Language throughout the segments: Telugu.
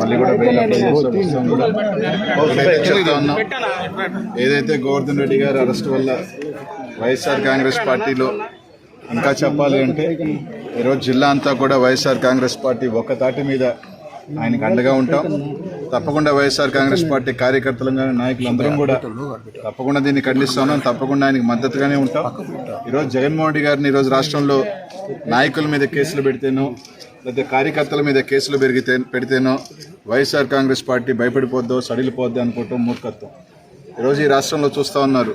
మళ్ళీ కూడా ఏదైతే గోవర్ధన్ రెడ్డి గారి అరెస్ట్ వల్ల వైఎస్ఆర్ కాంగ్రెస్ పార్టీలో ఇంకా చెప్పాలి అంటే ఈరోజు జిల్లా అంతా కూడా వైఎస్ఆర్ కాంగ్రెస్ పార్టీ ఒక తాటి మీద ఆయనకు అండగా ఉంటాం. తప్పకుండా వైఎస్ఆర్ కాంగ్రెస్ పార్టీ కార్యకర్తలు కానీ నాయకులందరం కూడా తప్పకుండా దీన్ని ఖండిస్తాను తప్పకుండా ఆయనకి మద్దతుగానే ఉంటాం. ఈరోజు జగన్మోహన్ రెడ్డి గారిని ఈరోజు రాష్ట్రంలో నాయకుల మీద కేసులు పెడితేనో లేదా కార్యకర్తల మీద కేసులు పెరిగితే పెడితేనో వైఎస్ఆర్ కాంగ్రెస్ పార్టీ భయపడిపోద్దో సడిలిపోద్దో అనుకోవటం మూర్ఖత్వం. ఈరోజు ఈ రాష్ట్రంలో చూస్తూ ఉన్నారు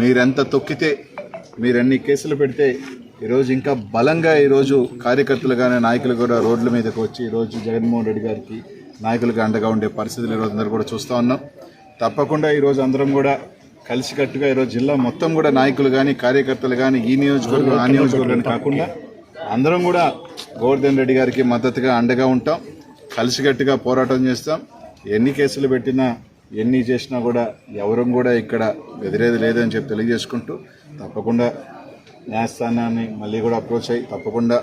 మీరెంత తొక్కితే మీరన్ని కేసులు పెడితే ఈరోజు ఇంకా బలంగా ఈరోజు కార్యకర్తలు కానీ నాయకులు కూడా రోడ్ల మీదకి వచ్చి ఈరోజు జగన్మోహన్ రెడ్డి గారికి నాయకులకు అండగా ఉండే పరిస్థితులు ఈరోజు అందరూ కూడా చూస్తూ ఉన్నాం. తప్పకుండా ఈరోజు అందరం కూడా కలిసికట్టుగా ఈరోజు జిల్లా మొత్తం కూడా నాయకులు కానీ కార్యకర్తలు కానీ ఈ నియోజకవర్గం ఆ నియోజకవర్గం కాకుండా అందరం కూడా గోవర్ధన్ రెడ్డి గారికి మద్దతుగా అండగా ఉంటాం. కలిసికట్టుగా పోరాటం చేస్తాం. ఎన్ని కేసులు పెట్టినా ఎన్ని చేసినా కూడా ఎవరం కూడా ఇక్కడ ఎదిరేది లేదని చెప్పి తెలియజేసుకుంటూ తప్పకుండా న్యాయస్థానాన్ని మళ్ళీ కూడా అప్రోచ్ అయ్యి తప్పకుండా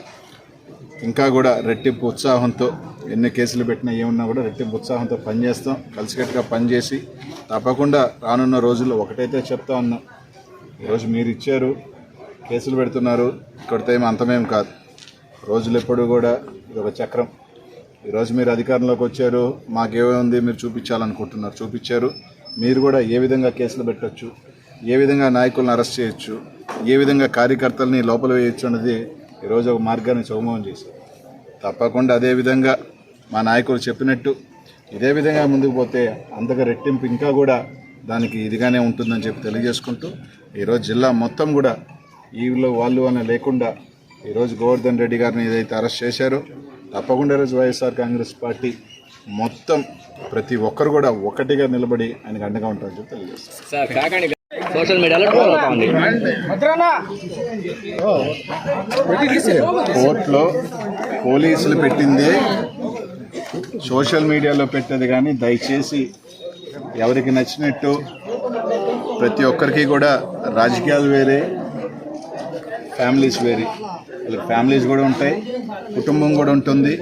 ఇంకా కూడా రెట్టింపు ఉత్సాహంతో ఎన్ని కేసులు పెట్టినా ఏమన్నా కూడా రెట్టింపు ఉత్సాహంతో పనిచేస్తాం. కలిసికట్టుగా పనిచేసి తప్పకుండా రానున్న రోజుల్లో ఒకటైతే చెప్తా ఉన్నాం. ఈరోజు మీరు ఇచ్చారు కేసులు పెడుతున్నారు ఇక్కడితో ఏమి అంతమేం కాదు. రోజులు ఎప్పుడు కూడా ఇది ఒక చక్రం. ఈరోజు మీరు అధికారంలోకి వచ్చారు మాకేముంది మీరు చూపించాలనుకుంటున్నారు. చూపించారు మీరు కూడా ఏ విధంగా కేసులు పెట్టచ్చు ఏ విధంగా నాయకులను అరెస్ట్ చేయొచ్చు ఏ విధంగా కార్యకర్తల్ని లోపల వేయొచ్చు అన్నది ఈరోజు ఒక మార్గాన్ని చౌమం చేశారు తప్పకుండా అదేవిధంగా మా నాయకులు చెప్పినట్టు ఇదే విధంగా ముందుకు పోతే అంతగా రెట్టింపు ఇంకా కూడా దానికి ఇదిగానే ఉంటుందని చెప్పి తెలియజేసుకుంటూ ఈరోజు జిల్లా మొత్తం కూడా వీళ్ళు వాళ్ళు అని లేకుండా ఈరోజు గోవర్ధన్ రెడ్డి గారిని ఏదైతే అరెస్ట్ చేశారో తప్పకుండా ఈరోజు వైఎస్ఆర్ కాంగ్రెస్ పార్టీ మొత్తం ప్రతి ఒక్కరు కూడా ఒకటిగా నిలబడి ఆయనకు అండగా ఉంటారని చెప్పి తెలియజేస్తారు సోషల్ మీడియాలో ట్రోల్ అవుతా ఉంది కోర్టులో పోలీసులు పెట్టిందే సోషల్ మీడియాలో పెట్టేది కానీ దయచేసి ఎవరికి నచ్చినట్టు ప్రతి ఒక్కరికి కూడా రాజకీయాలు వేరే ఫ్యామిలీస్ వేరే. వాళ్ళకి ఫ్యామిలీస్ కూడా ఉంటాయి కుటుంబం కూడా ఉంటుంది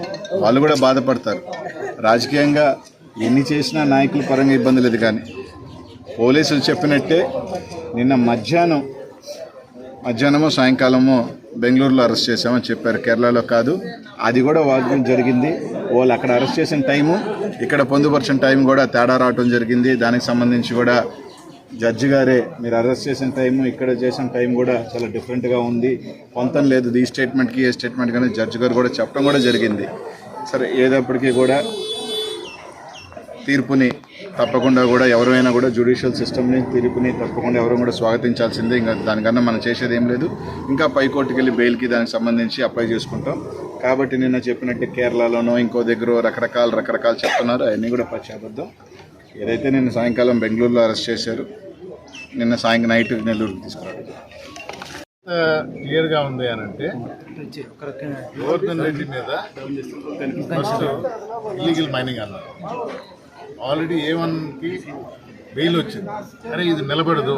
వాళ్ళు కూడా బాధపడతారు. రాజకీయంగా ఎన్ని చేసినా నాయకుల పరంగా ఇబ్బంది లేదు కానీ పోలీసులు చెప్పినట్టే నిన్న మధ్యాహ్నం మధ్యాహ్నమో సాయంకాలమో బెంగళూరులో అరెస్ట్ చేశామని చెప్పారు. కేరళలో కాదు. అది కూడా వాగ్యం జరిగింది. వాళ్ళు అక్కడ అరెస్ట్ చేసిన టైము ఇక్కడ పొందుపరిచిన టైం కూడా తేడా రావటం జరిగింది. దానికి సంబంధించి కూడా జడ్జి గారే మీరు అరెస్ట్ చేసిన టైము ఇక్కడ చేసిన టైం కూడా చాలా డిఫరెంట్గా ఉంది. పొంతం లేదు. ఈ స్టేట్మెంట్కి ఏ స్టేట్మెంట్ కానీ జడ్జి గారు కూడా చెప్పడం కూడా జరిగింది. సరే ఏదప్పటికీ కూడా తీర్పుని తప్పకుండా కూడా ఎవరైనా కూడా జ్యుడిషియల్ సిస్టమ్ని తీర్పుని తప్పకుండా ఎవరు కూడా స్వాగతించాల్సిందే. ఇంకా దానికన్నా మనం చేసేది ఏం లేదు. ఇంకా పైకోర్టుకి వెళ్ళి బెయిల్కి దానికి సంబంధించి అప్లై చేసుకుంటాం. కాబట్టి నిన్న చెప్పినట్టు కేరళలోనో ఇంకో దగ్గర రకరకాల రకరకాలు చెప్తున్నారు. అవన్నీ కూడా పచ్చాబద్ధం ఏదైతే నిన్న సాయంకాలం బెంగళూరులో అరెస్ట్ చేశారు నిన్న సాయంకాలం నైట్ నెల్లూరుకి తీసుకురావడం. క్లియర్గా ఉంది అని అంటే గోవర్ధన్ రెడ్డి మీద ఫస్ట్ ఇల్లీగల్ మైనింగ్ అన్నారు. ఆల్రెడీ ఏ వన్కి బెయిల్ వచ్చింది. అరే ఇది నిలబడదు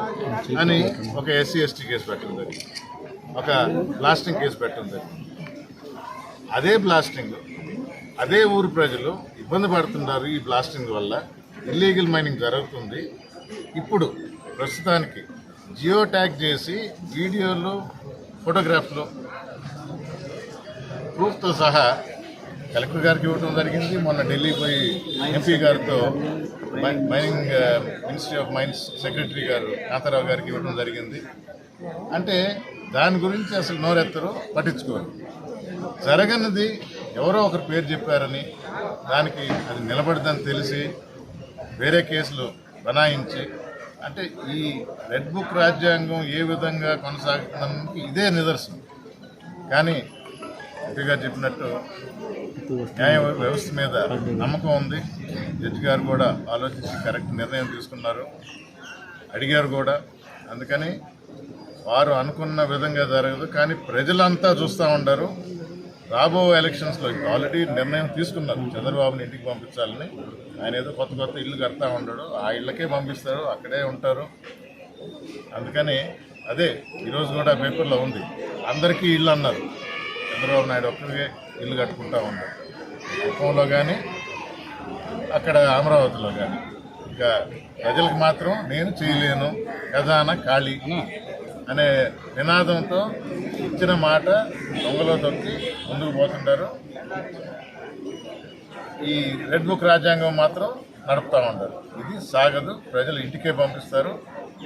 అని ఒక ఎస్సీ ఎస్టీ కేసు పెట్టడం జరిగింది. ఒక బ్లాస్టింగ్ కేసు పెట్టడం జరిగింది. అదే బ్లాస్టింగ్ అదే ఊరు ప్రజలు ఇబ్బంది పడుతున్నారు ఈ బ్లాస్టింగ్ వల్ల. ఇల్లీగల్ మైనింగ్ జరుగుతుంది. ఇప్పుడు ప్రస్తుతానికి జియో ట్యాగ్ చేసి వీడియోలు ఫోటోగ్రాఫ్లు ప్రూఫ్తో సహా కలెక్టర్ గారికి ఇవ్వడం జరిగింది. మొన్న ఢిల్లీ పోయి ఎంపీ గారితో mining ministry of mines secretary గారు కాంతారావు గారికి ఇవ్వడం జరిగింది. అంటే దాని గురించి అసలు నోరెత్తరు పట్టించుకోరు. జరగనిది ఎవరో ఒకరు పేరు చెప్పారని దానికి అది నిలబడదని తెలిసి వేరే కేసులు బనాయించి అంటే ఈ రెడ్ బుక్ రాజ్యాంగం ఏ విధంగా కొనసాగుతుందానికి ఇదే నిదర్శనం. కానీ ఎంపీ గారు చెప్పినట్టు న్యాయ వ్యవస్థ మీద నమ్మకం ఉంది. జడ్జి గారు కూడా ఆలోచించి కరెక్ట్ నిర్ణయం తీసుకున్నారు. అడిగారు కూడా. అందుకని వారు అనుకున్న విధంగా జరగదు. కానీ ప్రజలంతా చూస్తూ ఉంటారు రాబో ఎలక్షన్స్లో ఆల్రెడీ నిర్ణయం తీసుకున్నారు. చంద్రబాబుని ఇంటికి పంపించాలని. ఆయన ఏదో కొత్త కొత్త ఇల్లు కడతా ఉంటాడు ఆ ఇళ్ళకే పంపిస్తారు. అక్కడే ఉంటారు. అందుకని అదే ఈరోజు కూడా పేపర్లో ఉంది. అందరికీ ఇల్లు అన్నారు. చంద్రబాబు నాయుడు ఒక్కడికే ఇల్లు కట్టుకుంటా ఉన్నారు కుప్పంలో కానీ అక్కడ అమరావతిలో కానీ ఇంకా ప్రజలకు మాత్రం నేను చేయలేను. ఖజానా ఖాళీ. అనే నినాదంతో ఇచ్చిన మాట దొంగలో తొక్కి ముందుకు పోతుంటారు. ఈ రెడ్ బుక్ రాజ్యాంగం మాత్రం నడుపుతా ఉంటారు ఇది సాగదు. ప్రజలు ఇంటికే పంపిస్తారు.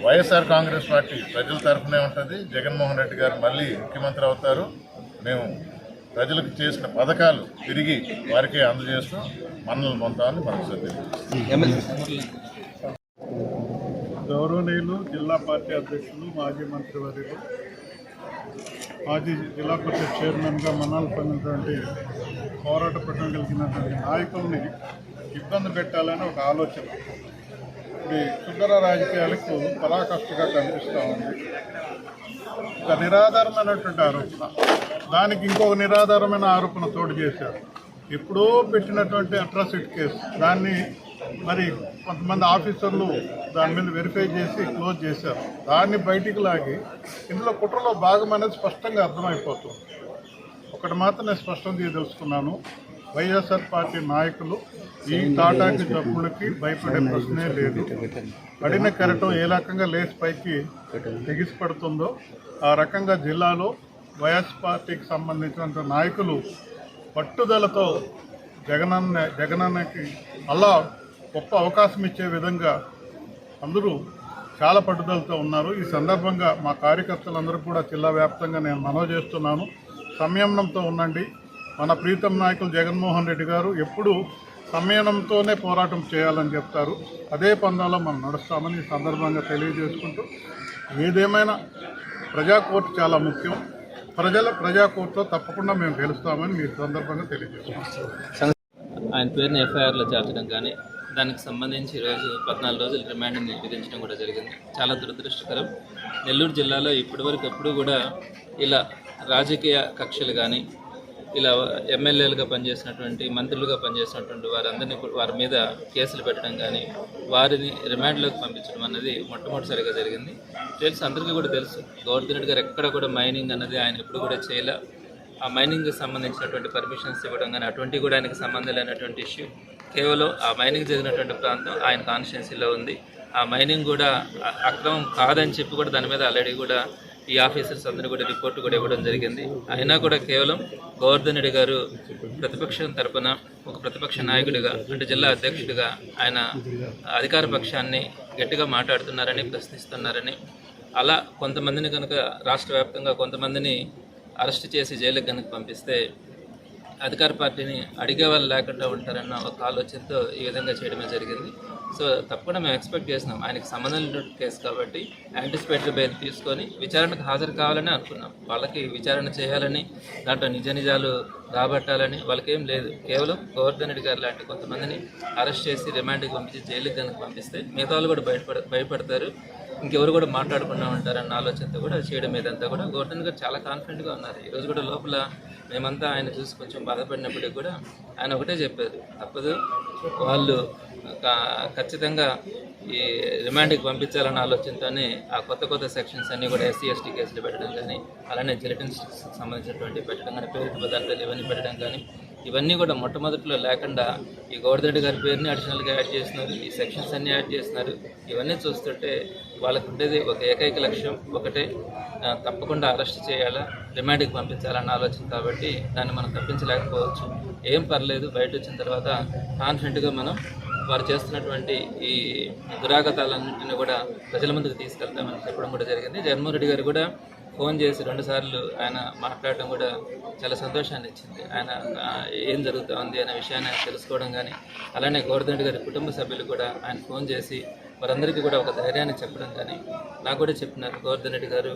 వైఎస్ఆర్ కాంగ్రెస్ పార్టీ ప్రజల తరఫునే ఉంటుంది. జగన్మోహన్ రెడ్డి గారు మళ్ళీ ముఖ్యమంత్రి అవుతారు. మేము ప్రజలకు చేసిన పథకాలు తిరిగి వారికే అందజేస్తూ మనల్ని పొందామని మనకు తెలియజేస్తాం గౌరవనీయులు జిల్లా పార్టీ అధ్యక్షులు మాజీ మంత్రివర్యులు మాజీ జిల్లా పరిషత్ చైర్మన్గా మనాలు పొందినటువంటి పోరాట పట్టణం కలిగినటువంటి నాయకుల్ని ఇబ్బంది పెట్టాలని ఒక ఆలోచన. ఇది సుందర రాజకీయాలకు పరాకష్టగా కనిపిస్తూ ఉంది. ఒక నిరాధారమైనటువంటి ఆరోపణ. దానికి ఇంకొక నిరాధారమైన ఆరోపణ తోడు చేశారు. ఎప్పుడో పెట్టినటువంటి అట్రాసిటీ కేసు దాన్ని మరి కొంతమంది ఆఫీసర్లు దాని మీద వెరిఫై చేసి క్లోజ్ చేశారు. దాన్ని బయటికి లాగి ఇందులో కుట్రలో భాగం అనేది స్పష్టంగా అర్థమైపోతుంది. ఒకటి మాత్రం నేను స్పష్టం తెలుసుకున్నాను వైఎస్ఆర్ పార్టీ నాయకులు ఈ తాటాకి డబ్బులకి భయపడే ప్రశ్నే లేదు. పడిన కెరటం ఏ రకంగా లేచి పైకి తెగిసి పడుతుందో ఆ రకంగా జిల్లాలో వైఎస్ పార్టీకి సంబంధించినంత నాయకులు పట్టుదలతో జగనన్న జగనన్నకి అలా గొప్ప అవకాశం ఇచ్చే విధంగా అందరూ చాలా పట్టుదలతో ఉన్నారు. ఈ సందర్భంగా మా కార్యకర్తలందరూ కూడా జిల్లా వ్యాప్తంగా నేను మనవి చేస్తున్నాను. సంయమనంతో ఉండండి. మన ప్రీతం నాయకులు జగన్మోహన్ రెడ్డి గారు ఎప్పుడూ సంయమనంతోనే పోరాటం చేయాలని చెప్తారు. అదే పందాలో మనం నడుస్తామని ఈ సందర్భంగా తెలియజేసుకుంటూ ఏదేమైనా ప్రజాకోర్టు చాలా ముఖ్యం. ప్రజల ప్రజాకోర్టులో తప్పకుండా మేము గెలుస్తామని మీరు సందర్భంగా తెలియజేస్తున్నాం. ఆయన పేరుని ఎఫ్ఐఆర్లో చేర్చడం కానీ దానికి సంబంధించి ఈరోజు పద్నాలుగు రోజులు రిమాండ్ విధించడం కూడా జరిగింది. చాలా దురదృష్టకరం. నెల్లూరు జిల్లాలో ఇప్పటివరకు ఎప్పుడూ కూడా ఇలా రాజకీయ కక్షలు కానీ ఇలా ఎమ్మెల్యేలుగా పనిచేసినటువంటి మంత్రులుగా పనిచేసినటువంటి వారందరినీ కూడా వారి మీద కేసులు పెట్టడం కానీ వారిని రిమాండ్లోకి పంపించడం అనేది మొట్టమొదటిసారిగా జరిగింది. తెలుసు అందరికీ కూడా తెలుసు. గౌరవ్ గారు ఎక్కడ కూడా మైనింగ్ అన్నది ఆయన ఎప్పుడు కూడా చేయలే. ఆ మైనింగ్కి సంబంధించినటువంటి పర్మిషన్స్ ఇవ్వడం కానీ అటువంటి కూడా ఆయనకు సంబంధం లేనటువంటి ఇష్యూ. కేవలం ఆ మైనింగ్ జరిగినటువంటి ప్రాంతం ఆయన కాన్స్టిట్యున్సీలో ఉంది. ఆ మైనింగ్ కూడా అక్రమం కాదని చెప్పి కూడా దాని మీద ఆల్రెడీ కూడా ఈ ఆఫీసర్స్ అందరూ కూడా రిపోర్ట్ కూడా ఇవ్వడం జరిగింది. అయినా కూడా కేవలం గోవర్ధన్ రెడ్డి గారు ప్రతిపక్షం తరపున ఒక ప్రతిపక్ష నాయకుడిగా అంటే జిల్లా అధ్యక్షుడిగా ఆయన అధికార పక్షాన్ని గట్టిగా మాట్లాడుతున్నారని ప్రశ్నిస్తున్నారని అలా కొంతమందిని కనుక రాష్ట్ర వ్యాప్తంగా కొంతమందిని అరెస్ట్ చేసి జైలుకి కనుక పంపిస్తే అధికార పార్టీని అడిగే వాళ్ళు లేకుండా ఉంటారన్న ఒక ఆలోచనతో ఈ విధంగా చేయడమే జరిగింది. సో తప్పకుండా మేము ఎక్స్పెక్ట్ చేసినాం ఆయనకి సంబంధం కేసు కాబట్టి యాంటిసిపేటరీ బెయిల్ తీసుకొని విచారణకు హాజరు కావాలని అనుకున్నాం. వాళ్ళకి విచారణ చేయాలని దాంట్లో నిజ నిజాలు రాబట్టాలని వాళ్ళకేం లేదు. కేవలం గోవర్ధన్ రెడ్డి గారు లాంటి కొంతమందిని అరెస్ట్ చేసి రిమాండ్కి పంపించి జైలుకి కనుక పంపిస్తే మిగతా వాళ్ళు కూడా బయటపడ భయపడతారు. ఇంకెవరు కూడా మాట్లాడకుండా ఉంటారన్న ఆలోచనతో కూడా చేయడం ఇదంతా కూడా గోవర్ధన్ గారు చాలా కాన్ఫిడెంట్గా ఉన్నారు. ఈరోజు కూడా లోపల మేమంతా ఆయన చూసి కొంచెం బాధపడినప్పటికీ కూడా ఆయన ఒకటే చెప్పారు తప్పదు. వాళ్ళు ఖచ్చితంగా ఈ రిమాండ్కి పంపించాలన్న ఆలోచనతోనే ఆ కొత్త కొత్త సెక్షన్స్ అన్నీ కూడా ఎస్సీ ఎస్టీ కేసులు పెట్టడం కానీ అలానే జిలిటన్స్ సంబంధించినటువంటి పెట్టడం కానీ పేరు పదార్థాలు ఇవన్నీ పెట్టడం కానీ ఇవన్నీ కూడా మొట్టమొదటిలో లేకుండా ఈ గౌరరెడ్డి గారి పేరుని అడిషనల్గా యాడ్ చేస్తున్నారు ఈ సెక్షన్స్ అన్నీ యాడ్ చేస్తున్నారు. ఇవన్నీ చూస్తుంటే వాళ్ళకు ఉండేది ఒక ఏకైక లక్ష్యం ఒకటే తప్పకుండా అరెస్ట్ చేయాలా రిమాండ్కి పంపించాలన్న ఆలోచన కాబట్టి దాన్ని మనం తప్పించలేకపోవచ్చు. ఏం పర్లేదు బయట వచ్చిన తర్వాత కాన్ఫిడెంట్గా మనం వారు చేస్తున్నటువంటి ఈ దురాగతాలన్నింటినీ కూడా ప్రజల ముందుకు తీసుకెళ్తామని చెప్పడం కూడా జరిగింది. జగన్మోహన్ రెడ్డి గారు కూడా ఫోన్ చేసి రెండుసార్లు ఆయన మాట్లాడడం కూడా చాలా సంతోషాన్ని ఇచ్చింది. ఆయన ఏం జరుగుతోంది అనే విషయాన్ని తెలుసుకోవడం కానీ అలానే గోవర్ధన్ గారి కుటుంబ సభ్యులు కూడా ఆయన ఫోన్ చేసి వారందరికీ కూడా ఒక ధైర్యాన్ని చెప్పడం కానీ నాకు కూడా చెప్పినారు. గోవర్ధన్ రెడ్డి గారు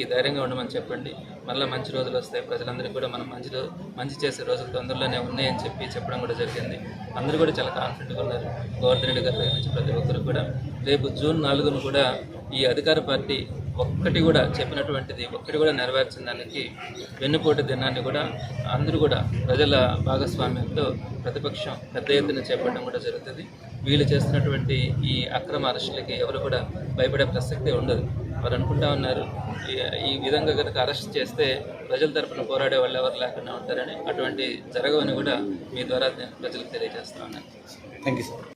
ఈ ధైర్యంగా ఉండమని చెప్పండి. మళ్ళీ మంచి రోజులు వస్తాయి. ప్రజలందరికీ కూడా మనం మంచి మంచి చేసే రోజులు తొందరలోనే ఉన్నాయని చెప్పి చెప్పడం కూడా జరిగింది. అందరూ కూడా చాలా కాన్ఫిడెంట్గా ఉన్నారు. గోవర్ధన్ రెడ్డి గారి నుంచి ప్రతి ఒక్కరు కూడా. రేపు జూన్ నాలుగును కూడా ఈ అధికార పార్టీ ఒక్కటి కూడా చెప్పినటువంటిది ఒక్కటి కూడా నెరవేర్చిన దానికి వెన్నుపోటు దినాన్ని కూడా అందరూ కూడా ప్రజల భాగస్వామ్యంతో ప్రతిపక్షం పెద్ద ఎత్తున చేపట్టడం కూడా జరుగుతుంది. వీళ్ళు చేస్తున్నటువంటి ఈ అక్రమ అరెస్టులకి ఎవరు కూడా భయపడే ప్రసక్తి ఉండదు. వారు అనుకుంటా ఉన్నారు ఈ- ఈ విధంగా కనుక అరెస్ట్ చేస్తే ప్రజల తరపున పోరాడే వాళ్ళు ఎవరు లేకుండా ఉంటారని అటువంటి జరగవని కూడా మీ ద్వారా నేను ప్రజలకు తెలియజేస్తా ఉన్నాను. Thank you sir